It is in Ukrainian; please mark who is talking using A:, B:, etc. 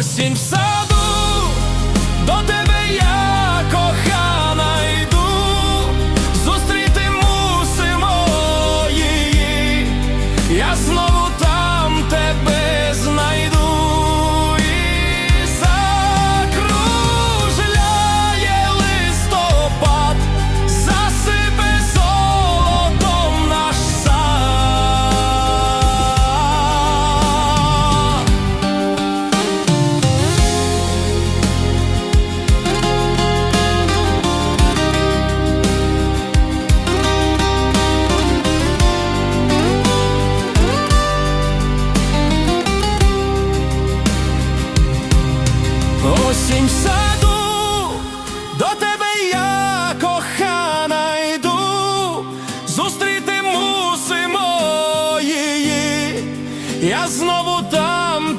A: Осінь в саду, до тебе я кохана йду, зустріти мусимо її, я знову осінь в саду, до тебе я кохана йду, зустріти мусимо її, я знову там.